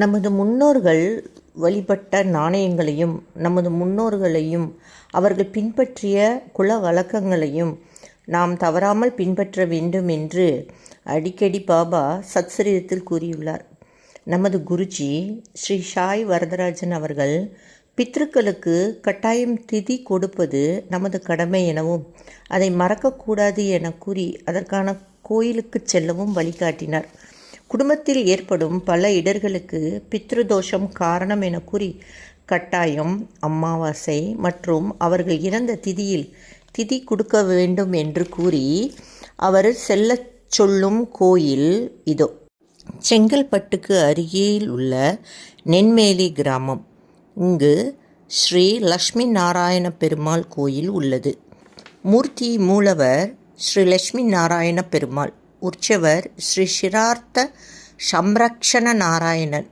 நமது முன்னோர்கள் வழிபட்ட நாணயங்களையும் நமது முன்னோர்களையும் அவர்கள் பின்பற்றிய குல வழக்கங்களையும் நாம் தவறாமல் பின்பற்ற வேண்டும் என்று அடிக்கடி பாபா சத்சரீரத்தில் கூறியுள்ளார். நமது குருஜி ஸ்ரீ சாய் வரதராஜன் அவர்கள் பித்ருக்களுக்கு கட்டாயம் திதி கொடுப்பது நமது கடமை எனவும் அதை மறக்கக்கூடாது என கூறி அதற்கான கோயிலுக்கு செல்லவும் வழிகாட்டினார். குடும்பத்தில் ஏற்படும் பல இடர்களுக்கு பித்ருதோஷம் காரணம் என கூறி கட்டாயம் அமாவாசை மற்றும் அவர்கள் இறந்த திதியில் திதி கொடுக்க வேண்டும் என்று கூறி அவர் செல்லச் சொல்லும் கோயில் இதோ. செங்கல்பட்டுக்கு அருகில் உள்ள நென்மேலி கிராமம். இங்கு ஸ்ரீ லக்ஷ்மி நாராயண பெருமாள் கோயில் உள்ளது. மூர்த்தி மூலவர் ஸ்ரீ லக்ஷ்மி நாராயண பெருமாள். உற்சவர் ஸ்ரீ சிரார்த்த சம்ரக்ஷண நாராயணன்.